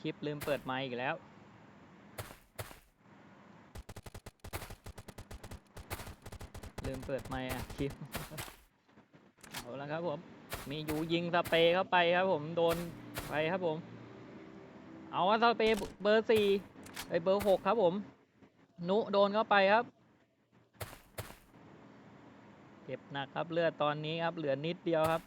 คลิปลืมเปิดไมค์อีกแล้ว ลืมเปิดไมค์อัดคลิป เอาละครับผม มีอยู่ยิงสเปรย์เข้าไปครับผม โดนไปครับผม เอาว่าสเปรย์เบอร์สี่ไอเบอร์หกครับผม นุโดนเข้าไปครับเจ็บหนักครับเลือดตอนนี้ครับเหลือนิดเดียวครับ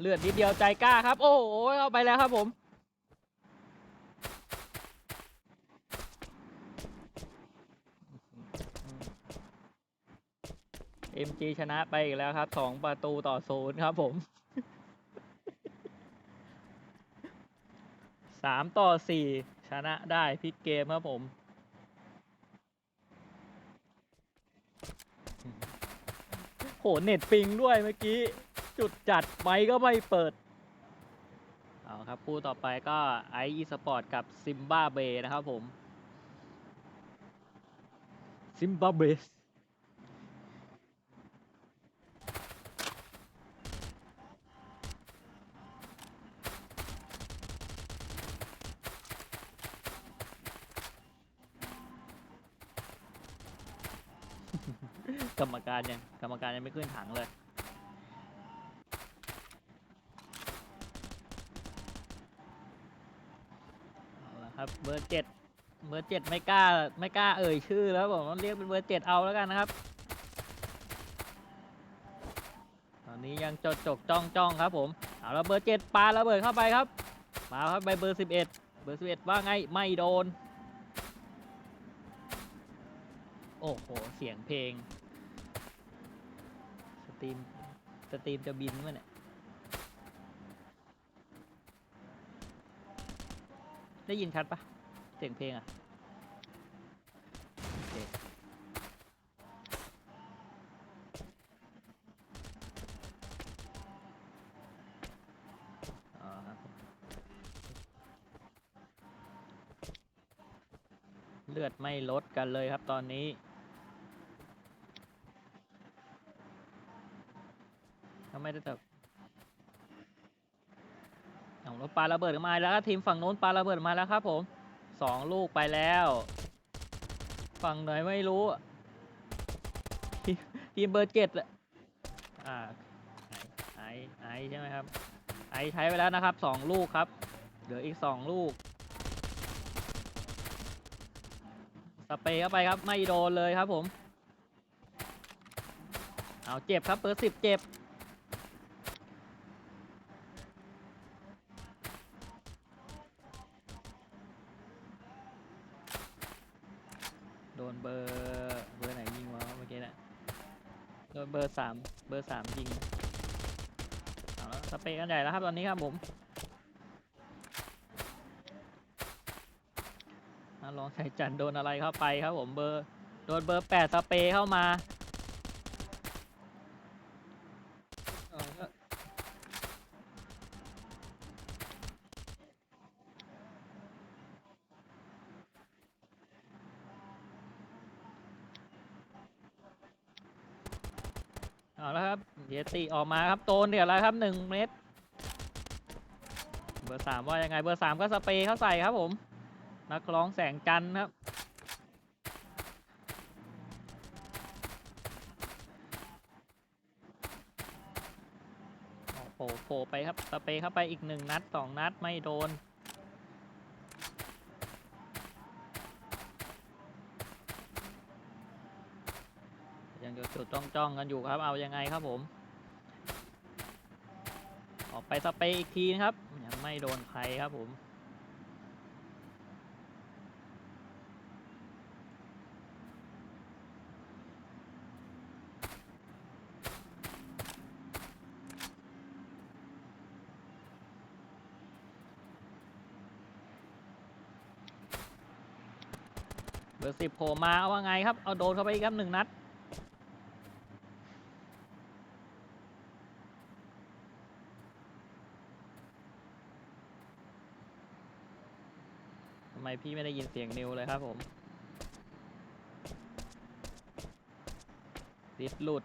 เลือดนิดเดียวใจกล้าครับ โอ้โหเอาไปแล้วครับผมเอ็มจีชนะไปอีกแล้วครับสองประตูต่อศูนย์ครับผมสามต่อสี่ชนะได้พลิกเกมครับผมโหเน็ตปิงด้วยเมื่อกี้ จุดจัดไมค์ก็ไม่เปิด เอาครับคู่ต่อไปก็ไออีสปอร์ตกับซิมบาเบนะครับผม ซิมบาเบกรรมการยังกรรมการยังไม่ขึ้นถังเลย เอาละครับ เบอร์เจ็ดเบอร์เจ็ดไม่กล้าไม่กล้าเอ่ยชื่อแล้วผมเรียกเป็นเบอร์เจ็ดเอาแล้วกันนะครับ ตอนนี้ยังจดจกจ้องจ้องครับผมเอาแล้วเบอร์เจ็ดปาระเบิดเข้าไปครับมาครับไปเบอร์สิบเอ็ดเบอร์สิบเอ็ดว่าไงไม่โดน โอ้โห เสียงเพลง สตรีมสตรีมจะบินมั้ยเนี่ยได้ยินชัดปะ เสียงเพลงอะโอเคอ๋อครับผมเลือดไม่ลดกันเลยครับตอนนี้ ทำไมได้แต่เอาแล้วปาระเบิดมาแล้วก็ทีมฝั่งโน้นปลาระเบิดมาแล้วครับผม สองลูกไปแล้ว ฝั่งไหนไม่รู้ทีมเบอร์เจ็ดอะอ่าไอไอใช่ไหมครับ ไอใช้ไปแล้วนะครับสองลูกครับ เหลืออีกสองลูก สเปรย์เข้าไปครับ ไม่โดนเลยครับผม เอาเจ็บครับเบอร์สิบเจ็บ อร์สามยิงเอาละสเปรย์กันใหญ่แล้วครับตอนนี้ครับผมลองใส่จันโดนอะไรเข้าไปครับผมเบอร์โดนเบอร์แปดสเปเข้ามาละเอาแล้วครับเย ติออกมาครับโตนเดี๋ยวแล้วครับหนึ่งเมตร เบอร์สามว่ายังไงเบอร์สามก็สเปรย์เข้าใส่ครับผมนักร้องแสงจันทร์ครับโอ้โหโผล่ไปครับสเปรย์เข้าไปอีกหนึ่งนัดสองนัดไม่โดนยังอยู่จุดจ้องจ้องกันอยู่ครับ เอายังไงครับผม ออกไปสเปย์อีกทีนะครับ ยังไม่โดนใครครับผมเบอร์สิบโผล่มาเอาว่าไงครับ เอาโดนเข้าไปอีกครับหนึ่งนัด ทำไม พี่ไม่ได้ยินเสียงนิวเลยครับผมดิสหลุด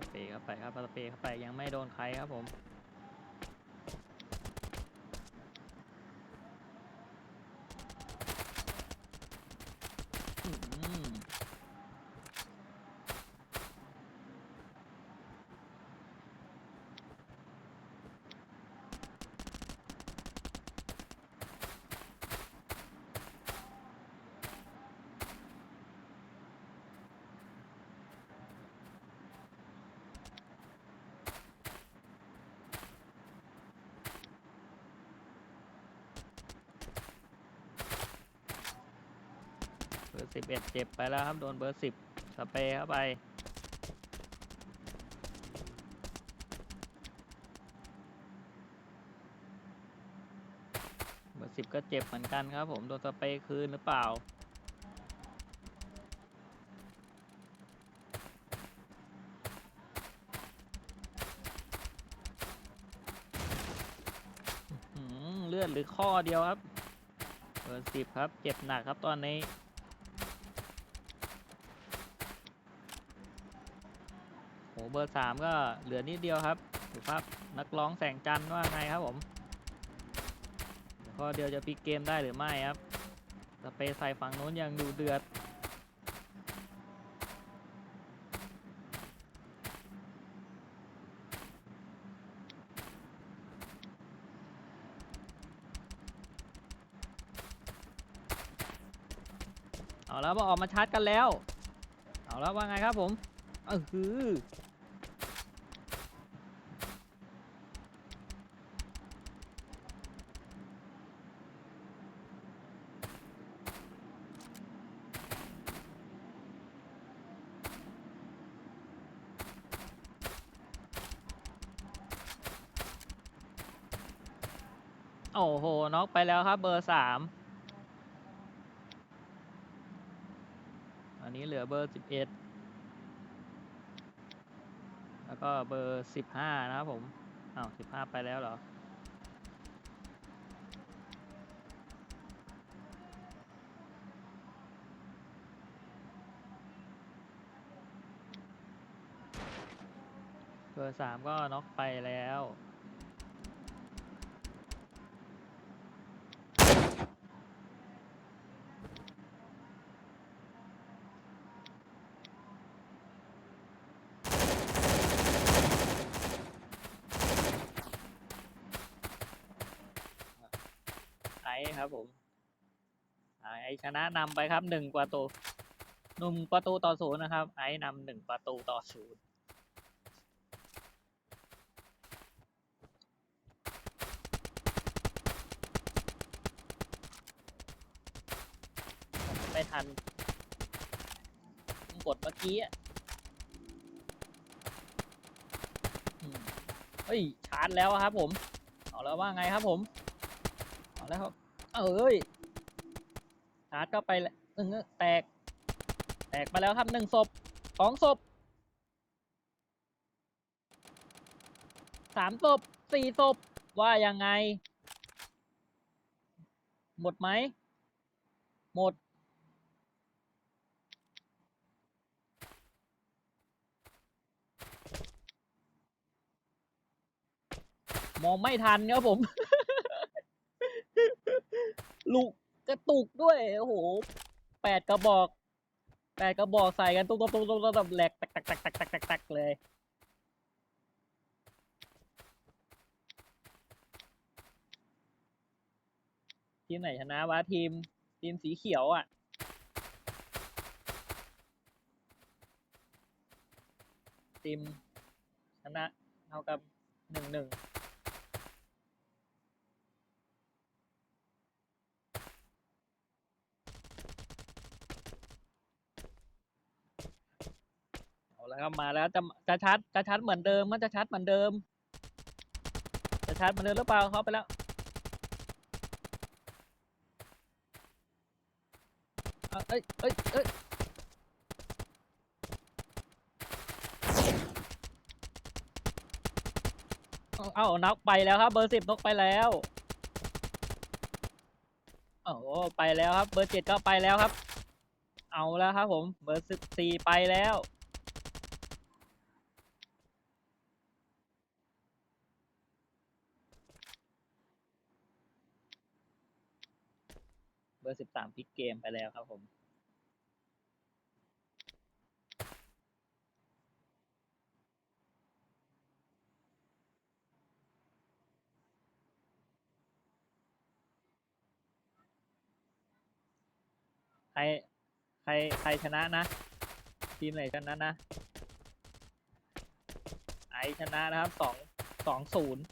สเปรย์เข้าไปครับสเปรย์เข้าไปยังไม่โดนใครครับผม อืมเบ อร์สิบเอ็ดเจ็บไปแล้วครับ โดนเบอร์สิบสเปรย์เข้าไป เบอร์สิบก็เจ็บเหมือนกันครับผม โดนสเปรย์คืนหรือเปล่าเลือดหรือข้อเดียวครับ เบอร์สิบครับ เจ็บหนักครับตอนนี้ โห เบอร์สามก็เหลือนิดเดียวครับดูครับนักร้องแสงจันทร์ว่าไงครับผมข้อเดียวจะพลิกเกมได้หรือไม่ครับสเปรย์ใส่ฝั่งโน้นยังดูเดือดเอาแล้วมาออกมาชาร์จกันแล้ว เอาแล้วว่าไงครับผมเออคือ โอ้โหน็อกไปแล้วครับ เบอร์สามอันนี้เหลือเบอร์สิบเอ็ดแล้วก็เบอร์สิบห้านะครับผมอ้าวสิบห้าไปแล้วเหรอเบอร์สามก็น็อกไปแล้ว ครับผมไอชนะนำไปครับหนึ่งประตูหนุ่มประตูต่อศูนย์นะครับ ไอนำหนึ่งประตูต่อศูนย์ไม่ทันกดเมื่อกี้อะเฮ้ย ชาร์จแล้วครับผม เอาแล้วว่าไงครับผม เอาแล้ว เอ้ยชาร์จก็ไปแล้วแตก แตกไปแล้วครับหนึ่งศพสองศพสามศพสี่ศพว่ายังไง หมดไหม หมด มองไม่ทันครับผม ลูกกระตุกด้วย โอ้โหแปดกระบอก แปดกระบอกใส่กันตุ๊บตุ๊บตุ๊บตุ๊บตุ๊บแหลกตักตักตักตักตักตักตักเลย ทีมไหนชนะวะทีม ทีมสีเขียวอะทีมชนะเท่ากับหนึ่งหนึ่ง เอาแล้วครับมาแล้วจะจะชัดจะชัดเหมือนเดิมมันจะชัดเหมือนเดิม จะชัดเหมือนเดิมหรือเปล่าเขาไปแล้วเอาเอ้ยเอ้ยเอ้ยเอาเอานกไปแล้วครับ เบอร์สิบนกไปแล้วโอ้โหไปแล้วครับ เบอร์เจ็ดก็ไปแล้วครับ เอาแล้วครับผม เบอร์สิบสี่ไปแล้ว อร์สิบสามพลิกเกมไปแล้วครับผมใครใครใครชนะนะ ทีมไหนชนะนะ ไอชนะนะครับสองสองศูนย์